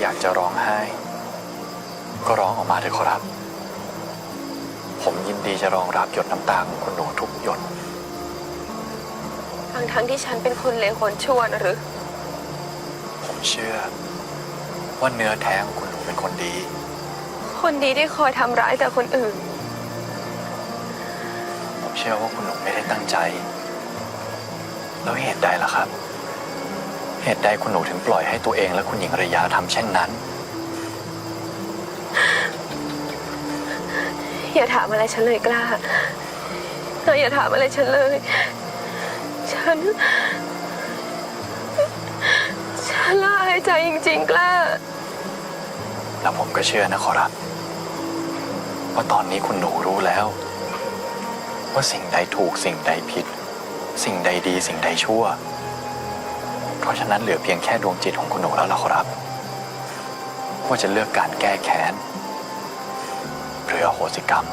อยากจะร้องไห้ ก็ร้องออกมาเถอะครับ ผมยินดีจะรองรับหยดน้ำตาของคุณหนูทุกหยด ทั้งทั้งๆที่ฉันเป็นคนเลวคนชั่วนะหรือ ผมเชื่อ ว่าเนื้อแท้ของคุณหนูเป็นคนดี คนดีที่คอยทำร้ายแต่คนอื่น ผมเชื่อว่าคุณหนูไม่ได้ตั้งใจ แล้วเหตุใดล่ะครับ เหตุใดคุณหนูถึงปล่อยให้ตัวเองและคุณหญิงระยาทำเช่นนั้น อย่าถามอะไรฉันเลยกล้าเธออย่าถามอะไรฉันเลย ฉัน ฉันละอายใจจริงๆกล้า แล้วผมก็เชื่อนะขอรับว่าตอนนี้คุณหนูรู้แล้ว ว่าสิ่งใดถูกสิ่งใดผิด สิ่งใดดีสิ่งใดชั่ว เพราะฉะนั้นเหลือเพียงแค่ดวงจิตของคุณหนูแล้วล่ะขอรับ ว่าจะเลือกการแก้แค้นหรืออโหสิกรรม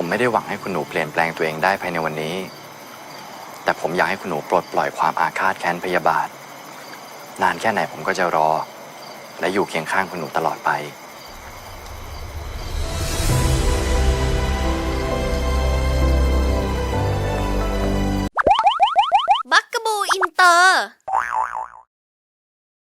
ผมไม่ได้หวังให้คุณหนูเปลี่ยนแปลงตัวเองได้ภายในวันนี้ แต่ผมอยากให้คุณหนูปลดปล่อยความอาฆาตแค้นพยาบาท นานแค่ไหนผมก็จะรอ และอยู่เคียงข้างคุณหนูตลอดไป บักกูอินเตอร์